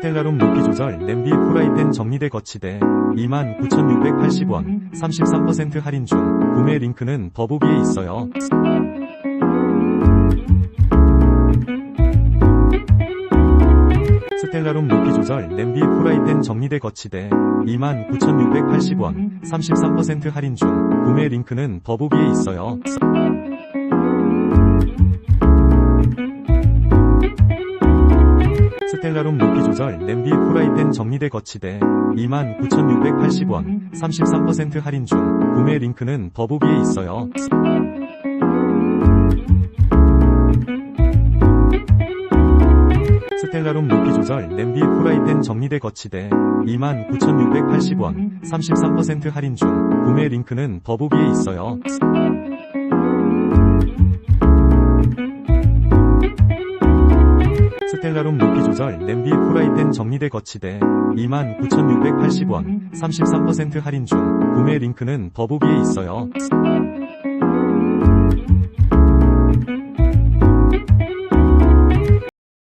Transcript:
스텔라롬 높이 조절 냄비 프라이팬 정리대 거치대 29,680원 33% 할인 중 구매 링크는 더보기에 있어요. 스텔라롬 높이 조절 냄비 프라이팬 정리대 거치대 29,680원 33% 할인 중 구매 링크는 더보기에 있어요. 스텔라롬 높이 조절 냄비 프라이팬 정리대 거치대 29,680원 33% 할인 중 구매 링크는 더보기에 있어요. 스텔라롬 높이 조절 냄비 프라이팬 정리대 거치대 29,680원 33% 할인 중 구매 링크는 더보기에 있어요. 스텔라롬 높이 조절 냄비 프라이팬 정리대 거치대 29,680원 33% 할인 중 구매 링크는 더보기에 있어요.